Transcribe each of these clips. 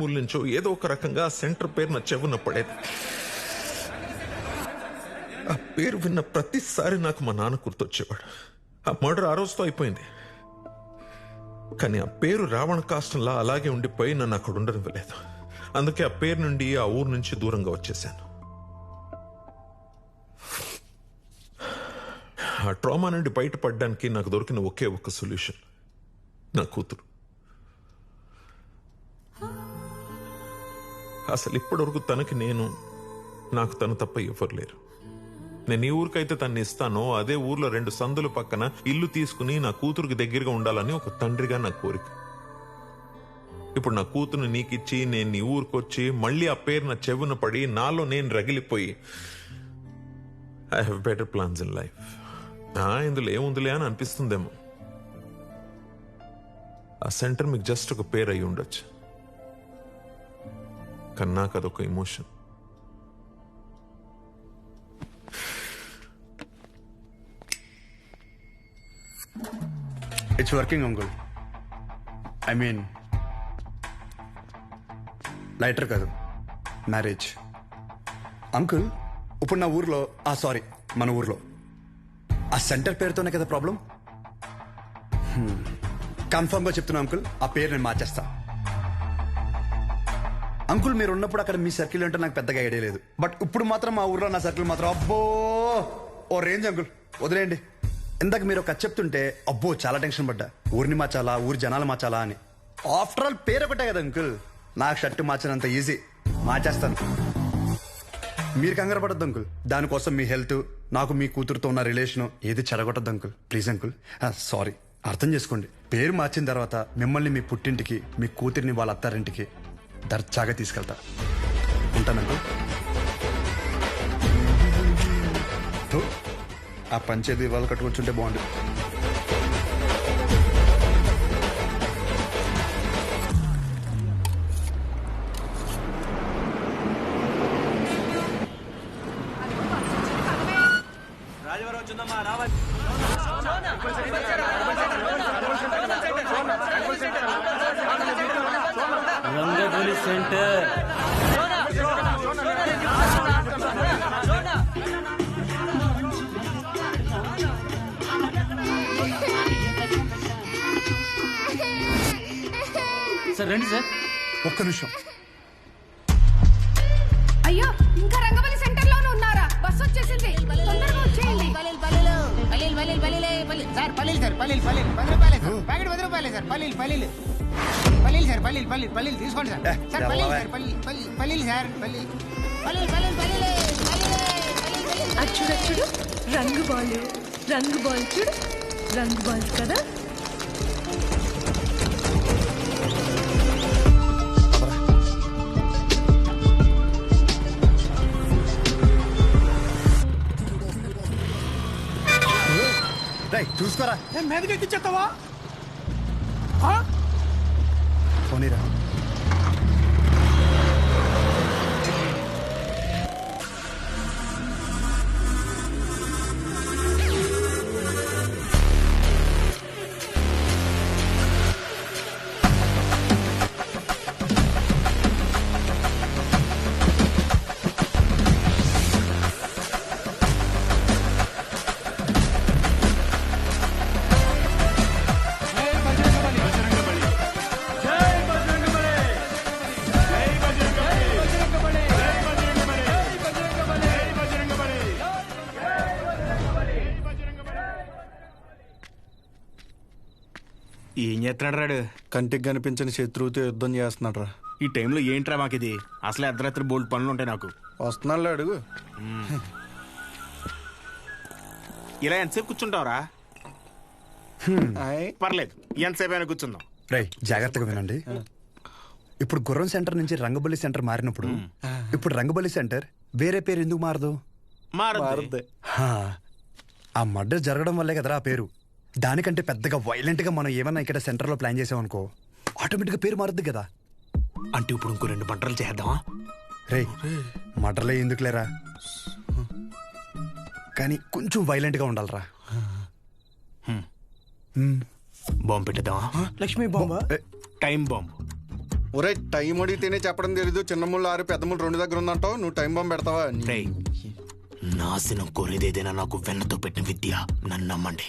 మూల నుంచో ఏదో ఒక రకంగా సెంటర్ పేరు నా చెవున పడేది. ఆ పేరు విన్న ప్రతిసారి నాకు మా నాన్న గుర్తొచ్చేవాడు. ఆ మర్డర్ ఆ రోజుతో అయిపోయింది. కానీ ఆ పేరు రావణ కాష్టంలా అలాగే ఉండిపోయి నన్ను అక్కడ ఉండనివ్వలేదు అందుకే ఆ పేరు నుండి ఆ ఊరు నుంచి దూరంగా వచ్చేసాను ఆ ట్రామా నుండి బయటపడడానికి నాకు దొరికిన ఒకే ఒక సొల్యూషన్. నా కూతురు. అసలు ఇప్పటివరకు తనకి నేను నాకు తను తప్ప ఎవరు లేరు. నేను ఈ ఊరికైతే తన్ని ఇస్తానో అదే ఊర్లో రెండు సందుల పక్కన ఇల్లు తీసుకుని నా కూతురుకి దగ్గరగా ఉండాలని ఒక తండ్రిగా నా కోరిక. ఇప్పుడు నా కూతురు నీకిచ్చి నేను నీ ఊరికొచ్చి మళ్ళీ ఆ పేరు నా చెవున పడి నాలో నేను రగిలిపోయి I have better plans in life ఇందులో ఏముందిలే అని అనిపిస్తుందేమో. ఆ సెంటర్ మీకు జస్ట్ ఒక పేరు అయి ఉండొచ్చు. కానీ నాకు అదొక emotion it's working uncle I mean lighter కాదు. మ్యారేజ్ అంకుల్ ఇప్పుడు నా ఊర్లో ఆ సారీ మన ఊర్లో. ఆ సెంటర్ పేరుతోనే కదా ప్రాబ్లం కన్ఫర్మ్గా hmm. చెప్తున్నా అంకుల్ ఆ పేరు నేను మార్చేస్తాను అంకుల్ మీరు ఉన్నప్పుడు అక్కడ మీ సర్కిల్ అంటే నాకు పెద్దగా ఐడియా లేదు. బట్ ఇప్పుడు మాత్రం మా ఊర్లో నా సర్కిల్ మాత్రం అబ్బో! ఓ రేంజ్ అంకుల్ వదిలేయండి. ఇందాక మీరు ఒక చెప్తుంటే అబ్బో చాలా టెన్షన్ పడ్డా. ఊరిని మార్చాలా ఊరి జనాలు మార్చాలా అని. ఆఫ్టర్ ఆల్ పేరు ఒకటే కదా అంకుల్. నాకు షర్ట్ మార్చినంత ఈజీ మార్చేస్తాను. మీరు కంగారు పడద్దు అంకుల్. దానికోసం మీ హెల్త్ నాకు మీ కూతురుతో ఉన్న రిలేషన్ ఏది చెడగొట్టద్దు అంకుల్. Please uncle. సారీ. అర్థం చేసుకోండి. పేరు మార్చిన తర్వాత మిమ్మల్ని మీ పుట్టింటికి మీ కూతురిని వాళ్ళ అత్తారింటికి దర్జాగా తీసుకెళ్తా. ఉంటాను అంకుల్తో, ఆ పంచేది వాళ్ళు కట్టుకొచ్చుంటే బాగుండు. రంగబలి సార్ రండి సార్. ఒక్క నిమిషం. అయ్యో ఇంకా రంగవల్లి సెంటర్లోనే ఉన్నారా? బస్ వచ్చేసింది. తొందరగా వచ్చేయండి. సార్ పల్లీలు సార్ పల్లీలు పల్లీలు పది రూపాయలే సార్ ప్యాకెట్ పది రూపాయలే సార్ పల్లీలు పల్లీలు పల్లీలు సార్ పల్లీలు పల్లీలు పల్లీలు తీసుకోండి సార్ సార్ పల్లీలు? సార్ పల్లీలు పల్లీలు పల్లీలు సార్ పల్లీలే పల్లీలే పల్లీలు పల్లీలు అచ్చుడు అచ్చుడు రంగు బాలు రంగు బాల్ చూడు రంగు బాల్ కదా? చూసుకోరా. మీదకి ఎక్కించేస్తావా పోనీరా. చేస్తున్నాడు? రాడు కంటికి కనిపించని శత్రువుతో యుద్ధం చేస్తున్నాడు రా. ఈ టైంలో ఏంట్రా మాకు ఇది అసలు అర్ధరాత్రి బోల్డ్ పనులు ఉంటాయి నాకు. వస్తున్నాడు అడుగు. ఇలా ఎంతసేపు కూర్చుంటావురా? పర్లేదు. ఎంతసేపు అయినా కూర్చుందాం. రై జాగ్రత్తగా వినండి. ఇప్పుడు గుర్రం సెంటర్ నుంచి రంగబలి సెంటర్ మారినప్పుడు ఇప్పుడు రంగబలి సెంటర్ వేరే పేరు ఎందుకు మారదు? మారద్దు. హా, ఆ మర్డర్ జరగడం వల్లే కదరా ఆ పేరు. దానికంటే పెద్దగా వైలెంట్గా మనం ఏమన్నా ఇక్కడ సెంటర్లో ప్లాన్ చేసామనుకో ఆటోమేటిక్గా పేరు మారుద్ది కదా. అంటే ఇప్పుడు ఇంకో రెండు పంటలు చేద్దామా రే మర్డర్లే ఎందుకు లేరా కానీ కొంచెం వైలెంట్గా ఉండాలరా. బాంబు పెట్టేద్దామా? లక్ష్మీ బాంబా? Time bomb. ఒరే టైం అడిగితేనే చెప్పడం తెలీదు. చిన్న ముళ్ళు ఆరు పెద్ద ముళ్ళు రెండు దగ్గర ఉందంటావు. నువ్వు టైం బాంబు పెడతావా నాశనం కోరేదేదైనా నాకు వెన్నతో పెట్టిన విద్య. నన్ను నమ్మండి.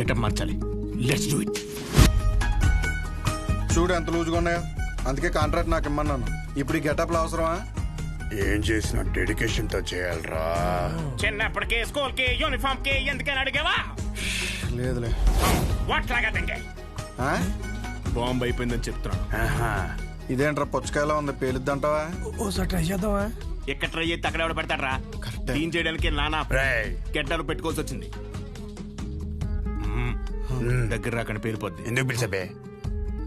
గెటప్ మార్చాలి. లెట్స్ డూ ఇట్ చూడు ఎంత లూజుగా ఉన్నాయో. అందుకే కాంట్రాక్ట్ నాకు ఇమ్మన్నాను. ఇప్పుడు ఈ గెటప్లు అవసరమా? ఏం చేసినా డెడికేషన్తో చేయాలరా. చిన్నప్పటికే స్కూల్కి యూనిఫామ్కి ఎందుకని అడిగావా? లేదులే. వాట్ లాగా ఆ? బాంబు అయిపోయిందని చెప్తున్నాను. ఇదేంట్రా పుచ్చకాయలా ఉంది పేలుద్దంటావా? ఎక్కడ ట్రై చేస్తే అక్కడ ఎవడ పెడతాడరా? క్లీన్ చేయడానికి నానా గెడ్డలు పెట్టుకోవాల్సి వచ్చింది. దగ్గర రాకుండా పేలిపోద్ది ఎందుకు పిలిచబే?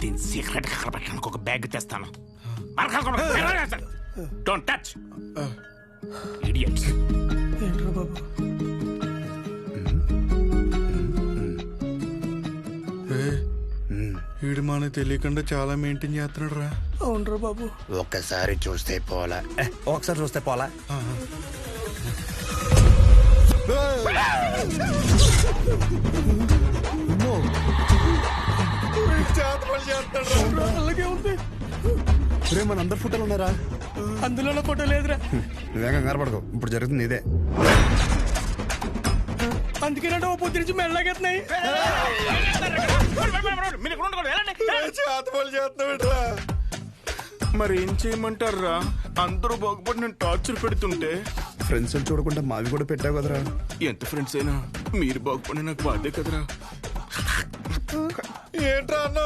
దీని సీక్రెట్ పెట్టడానికి ఒక బ్యాగ్ తెస్తాను. డోంట్ టచ్ ఇడియట్స్ వీడు మనకు తెలియకుండా చాలా మెయింటైన్ చేస్తున్నాడు రా ఒక్కసారి చూస్తే పోలా. ఒకసారి చూస్తే పోలా. రే మన అందరు ఫోటోలు ఉన్నారా అందులో ఫోటో లేదురా. నువ్వేం కంగారు పడకు ఇప్పుడు జరుగుతుంది ఇదే. అందుకే ఓ పొద్దు నుంచి మెల్లగెత్తున్నాయి మరి ఏం చేయమంటారా? అందరూ బాగుపడి నేను టార్చర్ పెడుతుంటే ఫ్రెండ్స్ చూడకుండా మావి కూడా పెట్టావు కదరా. ఎంత ఫ్రెండ్స్ అయినా మీరు బాగుపడి నాకు బాధే కదరా. ఏంట్రా అన్నా?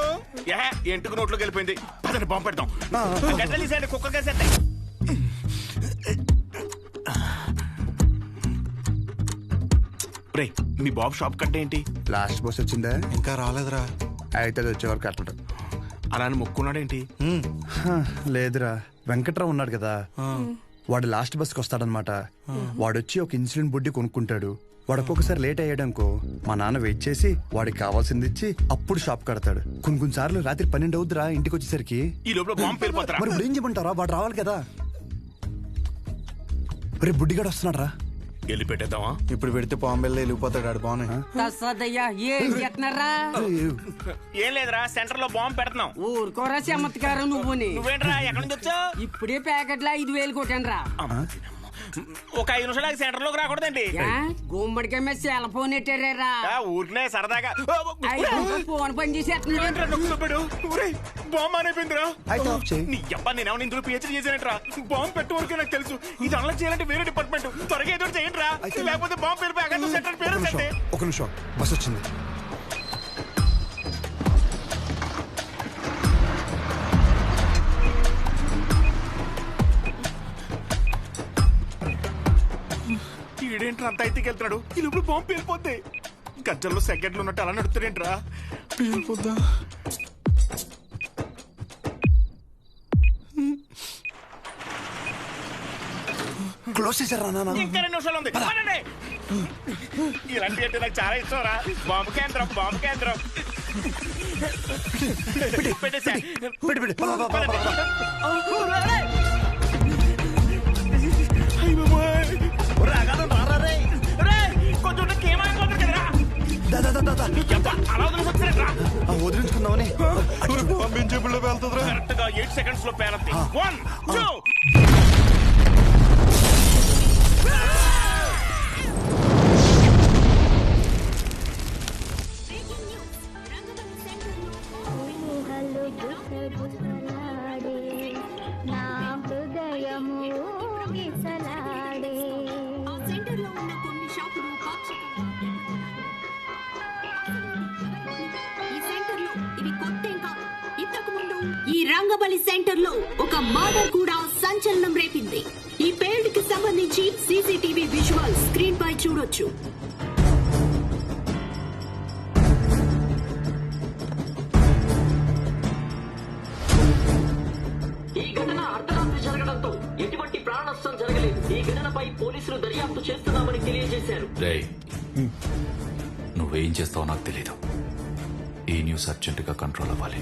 ఎంటుకు నోట్లోకి వెళ్ళిపోయింది పదండి బాంబు పెడతాం కుక్క కేసేస్తాయి రే మీ బాబు షాప్ కట్టే ఏంటి? లాస్ట్ బస్ వచ్చిందా? ఇంకా రాలేదురా. అయితే అది వచ్చేవారు కట్టడు. అలా అని మొక్కున్నాడేంటి లేదురా. వెంకట్రావు ఉన్నాడు కదా. వాడు లాస్ట్ బస్కి వస్తాడనమాట. వాడు వచ్చి ఒక ఇన్సులిన్ బుడ్డి కొనుక్కుంటాడు. వాడు ఒక్కొక్కసారి లేట్ అయ్యాడనుకో మా నాన్న వెయిట్ చేసి వాడికి కావాల్సింది ఇచ్చి అప్పుడు షాప్ కడతాడు. కొన్ని కొన్ని సార్లు రాత్రి పన్నెండు అవుద్దిరా ఇంటికి వచ్చేసరికి. ఈ లోపల బాంబు పేలిపోతారా? మరి ఇప్పుడు ఏం చెప్పంటారా వాడు రావాలి కదా. రే బుడ్డిగాడు వస్తున్నాడు రా వెళ్ళి పెట్టేద్దామా? ఇప్పుడు పెడితే పాంబెల్లో వెళ్ళిపోతాడు ఆడు బాగున్నాయి. తస్సదయ్యా ఏం చేస్తున్నారా ఏం లేదురా సెంటర్లో బాంబు పెడుతున్నాం. ఊరుకోరా చమత్కారం నువ్వుని. నువ్వేంట్రా ఎక్కడి నుంచి వచ్చావు? ఇప్పుడే ప్యాకెట్లో ఐదు వేలు కొట్టాను రా ఒక ఐదు నిమిషాలు సెంటర్లోకి రాకూడదండి గుమ్మడికాయ మీద సెల్ ఫోన్ ఎట్టారా ఊరికనే సరదాగా. ఫోన్ పని చేసేస్తున్నాడు. బాంబు అనేపోయిందిరా నీ అబ్బా నేనేమో ఇందులో పిహెచ్డీ చేశానంట్రా? బాంబు పెట్టే నాకు తెలుసు. ఇది అన్లాక్ చేయాలంటే వేరే డిపార్ట్మెంట్ త్వరగా ఏదో ఒకటి చేయండిరా. లేకపోతే బాంబు పేరు సెంటర్ పేరు ఒక నిమిషం. బస్ వచ్చింది. ఈడేంట్రా అంత అయితే వెళ్తున్నాడు. ఈ లోపల బాంబు పేలిపోద్ది. గజ్జల్లో సెకండ్లు ఉన్నట్టు అలా నడుతున్నాడేంట్రా పేలిపోద్దా? క్లోజ్ చేశారా నాన్న? ఇంకా రెండు నిమిషాలు ఉంది. పదండి. ఇలాంటి అంటే నాకు చాలా ఇష్టం రా బాంబు కేంద్రం బాంబు కేంద్రం. పెట్టేసా. పెట్టి పెట్టి పద, పద, పద, పద, పద. కొంచెం వదిలించుకుందామని పంపించేపుల్లో వెళ్తుందిరా కరెక్ట్గా ఎయిట్ సెకండ్స్లో పేరద్ది వన్ టూ ఈ రంగబలి సెంటర్లో ఒక మర్డర్ కూడా సంచలనం రేపింది. ఈ పేల్డ్కి సంబంధించి సీసీటీవీ విజువల్ స్క్రీన్ పై చూడొచ్చు ఘటన అర్ధరాత్రి జరగడంతో ఎటువంటి ప్రాణ నష్టం జరగలేదు. ఈ ఘటనపై పోలీసులు దర్యాప్తు చేస్తున్నామని తెలియజేశారు. రేయ్ నువ్వేం చేస్తావో నాకు తెలీదు. ఈ న్యూస్ అర్జెంటుగా కంట్రోల్ అవ్వాలి.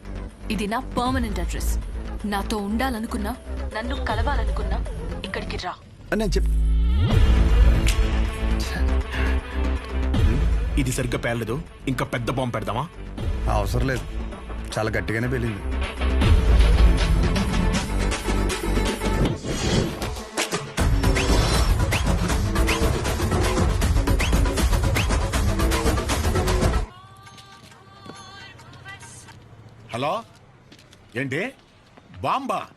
ఇది నా పర్మనెంట్ అడ్రస్ నాతో ఉండాలనుకున్నా నన్ను కలవాలనుకున్నా ఇక్కడికి రా. అని నేను చెప్ ఇది సరిగ్గా పేర్లేదు ఇంకా పెద్ద బాంబు పెడదామా? అవసరం లేదు. చాలా గట్టిగానే వెళ్ళింది హలో? ఏంటి? బాంబా.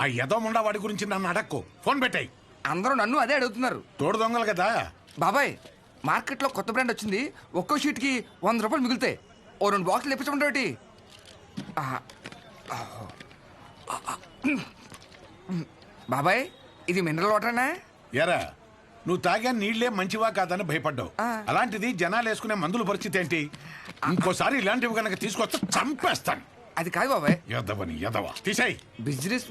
ఆ యదోముండా వాడి గురించి నన్ను అడక్కు. ఫోన్ పెట్టాయి. అందరూ నన్ను అదే అడుగుతున్నారు. తోడు దొంగలు కదా? బాబాయ్ మార్కెట్లో కొత్త బ్రాండ్ వచ్చింది. ఒక్కో షీట్కి వంద రూపాయలు మిగులుతాయి. ఓ రెండు బాక్సులు ఇప్పించమంటే బాబాయ్ ఇది మినరల్ వాటర్నా? ఎరా నువ్వు తాగా నీళ్ళే మంచివా కాదని భయపడ్డావు. అలాంటిది జనాలు వేసుకునే మందుల పరిస్థితి ఏంటి? ఇంకోసారి ఇలాంటివి కనుక తీసుకొస్తే చంపేస్తాను. అది కాదు బాబాయ్. ఎదవని ఎదవ తీసేయ్. బిజినెస్